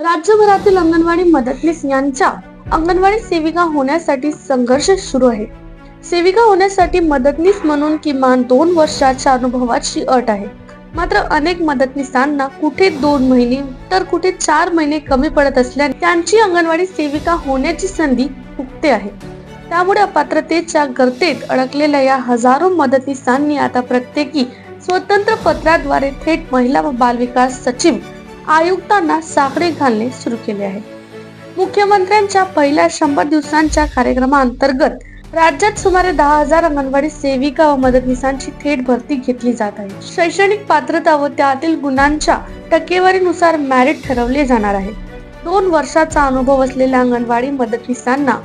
राज्यभरातील अंगणवाडी मदतनीस यांच्या अंगणवाडी सेविका होण्यासाठी संघर्ष सुरू आहे. सेविका होण्यासाठी मदतनीस म्हणून किमान दोन वर्षाच्या अनुभवाची अट आहे. मात्र अनेक मदतनीसांना कुठे दोन महिने तर कुठे चार महिने कमी पडत असल्याने त्यांची अंगणवाडी सेविका होण्याची संधी उक्ते आहे. त्यामुळे अपात्रतेच्या गर्तेत अडकलेल्या या हजारो मदतनीसांनी आता प्रत्येकी स्वतंत्र पत्राद्वारे थेट महिला व बालविकास सचिव आयुक्तांना साकडे घालणे सुरू केले आहे. मुख्यमंत्र्यांच्या पहिल्या शंभर दिवसांच्या कार्यक्रमाअंतर्गत राज्यात सुमारे दहा हजार अंगणवाडी सेविका व मदतनीसांची थेट भरती घेतली जात आहे. शैक्षणिक पात्रता व त्यातील गुणांच्या टक्केवारीनुसार मॅरिट ठरवले जाणार आहे. दोन वर्षाचा अनुभव असलेल्या अंगणवाडी मदतनीसांना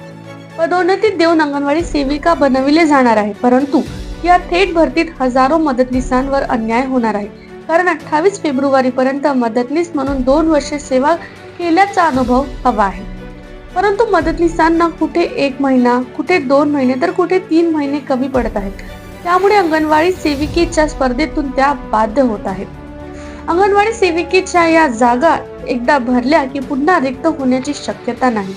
पदोन्नती देऊन अंगणवाडी सेविका बनविले जाणार आहे परंतु या थेट भरतीत हजारो मदतनीसांवर अन्याय होणार आहे. कारण अठ्ठावीस फेब्रुवारी पर्यंत मदतनीस म्हणून दोन वर्षे सेवा केल्याचा अनुभव हवा आहे. परंतु मदतनीसांना कुठे एक महिना कुठे दोन महिने तर कुठे तीन महिने कमी पडत आहेत. त्यामुळे अंगणवाडी सेविकेच्या स्पर्धेतून त्या बाध्य होत आहेत. अंगणवाडी सेविकेच्या या जागा एकदा भरल्या की पुन्हा रिक्त होण्याची शक्यता नाही.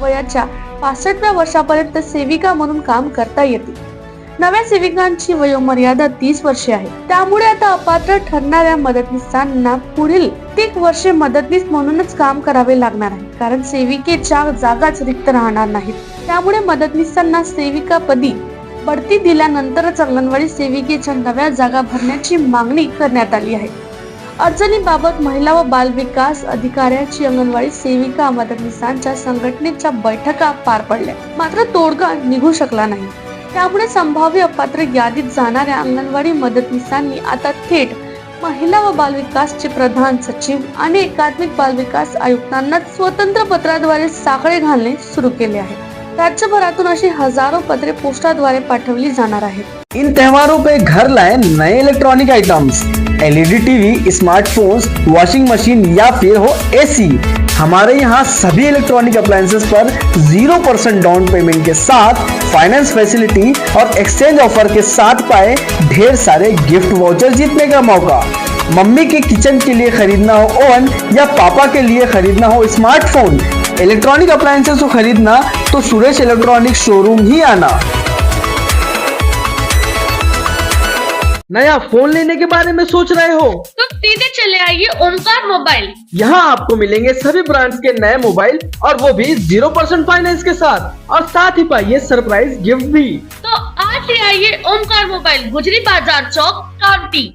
वयाच्या पासष्टव्या वर्षापर्यंत सेविका म्हणून काम करता येते. नव्या सेविकांची वयोमर्यादा तीस वर्षे आहे. त्यामुळे आता अपात्र ठरणाऱ्या मदतनीसांना पुढील तीन वर्षे मदतनीस म्हणूनच काम करावे लागणार आहे. कारण सेविकेच्या जागाच रिक्त राहणार नाहीत. त्यामुळे मदतनीसांना सेविका पदी बढती दिल्यानंतरच अंगणवाडी सेविकेच्या नव्या जागा भरण्याची मागणी करण्यात आली आहे. अडचणीबाबत महिला व बालविकास अधिकाऱ्याची अंगणवाडी सेविका मदतनीसांच्या संघटनेच्या बैठका पार पडल्या. मात्र तोडगा निघू शकला नाही. त्यामुळे संभाव्य अपात्र यादीत जाणाऱ्या अंगणवाडी मदतनीसांनी आता थेट महिला व बालविकासचे प्रधान सचिव आणि एकात्मिक बालविकास आयुक्तांना स्वतंत्र पत्राद्वारे साखळे घालणे सुरू केले आहे. राज्यभरातून अशी हजारो पत्रे पोस्टाद्वारे पाठवली जाणार आहेत. इन त्योहारों पे घर लाए नए electronic items LED TV, smartphones washing machine या फिर हो एसी हमारे यहाँ सभी इलेक्ट्रॉनिक अप्लायंसेस पर ज़ीरो परसेंट डाउन पेमेंट के साथ फाइनेंस फैसिलिटी और एक्सचेंज ऑफ़र के साथ पाए ढेर सारे गिफ्ट वाउचर जीतने का मौका। मम्मी के किचन के लिए खरीदना हो ओवन या पापा के लिए खरीदना हो स्मार्टफ़ोन इलेक्ट्रॉनिक अप्लायंसेस को खरीदना तो सुरेश इलेक्ट्रॉनिक शोरूम ही आना। नया फ़ोन लेने के बारे में सोच रहे हो? तो सीधे चले आइए ओमकार मोबाइल। यहाँ आपको मिलेंगे सभी ब्रांड्स के नए मोबाइल और वो भी ज़ीरो परसेंट फाइनेंस के साथ। और साथ ही पाइए सरप्राइज़ गिफ्ट भी। तो आज ही आइए ओमकार मोबाइल गुजरी बाज़ार चौक कावटी